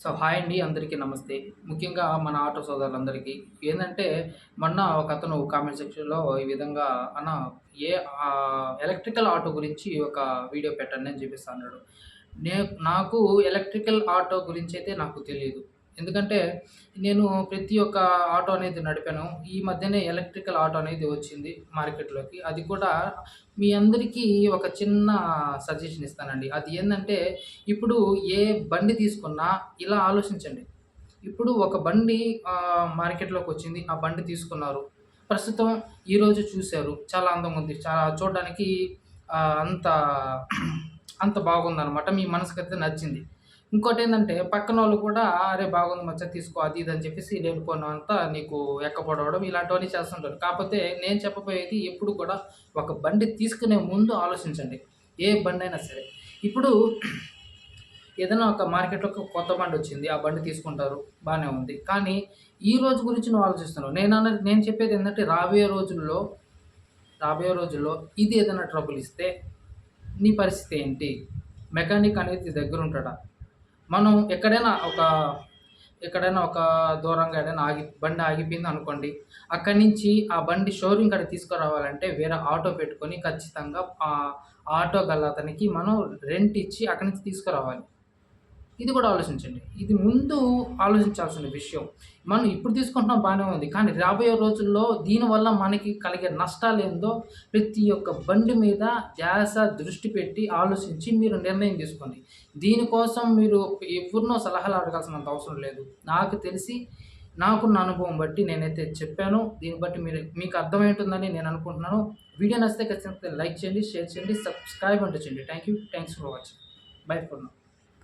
So hi అండి అందరికీ నమస్తే. ముఖ్యంగా మన ఆటో సోదరులందరికీ ఏంటంటే మొన్న ఒక అతను కామెంట్ సెక్షన్లో ఈ విధంగా అన్న ఏ ఎలక్ట్రికల్ ఆటో గురించి ఒక వీడియో పెట్టండి అని చెప్పేసి అన్నాడు. నే నాకు ఎలక్ట్రికల్ ఆటో గురించి అయితే నాకు తెలియదు ఎందుకంటే నేను ప్రతి ఒక్క ఆటో అనేది నడిపాను. ఈ మధ్యనే ఎలక్ట్రికల్ ఆటో అనేది వచ్చింది మార్కెట్లోకి. అది కూడా మీ అందరికీ ఒక చిన్న సజెషన్ ఇస్తానండి. అది ఏంటంటే ఇప్పుడు ఏ బండి తీసుకున్నా ఇలా ఆలోచించండి. ఇప్పుడు ఒక బండి మార్కెట్లోకి వచ్చింది. ఆ బండి తీసుకున్నారు. ప్రస్తుతం ఈరోజు చూశారు. చాలా అందంగా ఉంది. చాలా చూడడానికి అంత అంత బాగుందన్నమాట. మీ మనసుకైతే అయితే నచ్చింది. ఇంకోటి ఏంటంటే పక్కన వాళ్ళు కూడా అరే బాగుంది మచ్చ తీసుకో అది ఇది అని చెప్పేసి లేనిపోయినంత నీకు ఎక్కపడవడం ఇలాంటివన్నీ చేస్తుంటారు. కాకపోతే నేను చెప్పబోయేది ఎప్పుడు కూడా ఒక బండి తీసుకునే ముందు ఆలోచించండి. ఏ బండి అయినా సరే. ఇప్పుడు ఏదైనా ఒక మార్కెట్లో ఒక కొత్త బండి వచ్చింది ఆ బండి తీసుకుంటారు బాగానే ఉంది. కానీ ఈ రోజు గురించి నువ్వు ఆలోచిస్తున్నావు. నేను అన్న నేను చెప్పేది ఏంటంటే రాబోయే రోజుల్లో రాబోయే రోజుల్లో ఇది ఏదైనా ట్రబుల్ ఇస్తే నీ పరిస్థితి ఏంటి? మెకానిక్ అనేది దగ్గర ఉంటాడా? మనం ఎక్కడైనా ఒక ఎక్కడైనా ఒక దూరంగా ఏదైనా ఆగి బండి ఆగిపోయింది అనుకోండి అక్కడి నుంచి ఆ బండి షోరూమ్ కాడ తీసుకురావాలంటే వేరే ఆటో పెట్టుకొని ఖచ్చితంగా ఆ ఆటో గల అతనికి మనం రెంట్ ఇచ్చి అక్కడి నుంచి తీసుకురావాలి. ఇది కూడా ఆలోచించండి. ఇది ముందు ఆలోచించాల్సిన విషయం. మనం ఇప్పుడు తీసుకుంటున్నాం బాగానే ఉంది. కానీ రాబోయే రోజుల్లో దీనివల్ల మనకి కలిగే నష్టాలు ఏందో ప్రతి ఒక్క బండి మీద ధ్యాస దృష్టి పెట్టి ఆలోచించి మీరు నిర్ణయం తీసుకోండి. దీనికోసం మీరు ఎవరినో సలహాలు అడగాల్సినంత అవసరం లేదు. నాకు తెలిసి నాకున్న అనుభవం బట్టి నేనైతే చెప్పాను. దీన్ని బట్టి మీరు మీకు అర్థమైంటుందని నేను అనుకుంటున్నాను. వీడియో నచ్చితే ఖచ్చితంగా లైక్ చేయండి షేర్ చేయండి సబ్స్క్రైబ్ అంటే చేయండి. Thank you thanks for watching bye for నా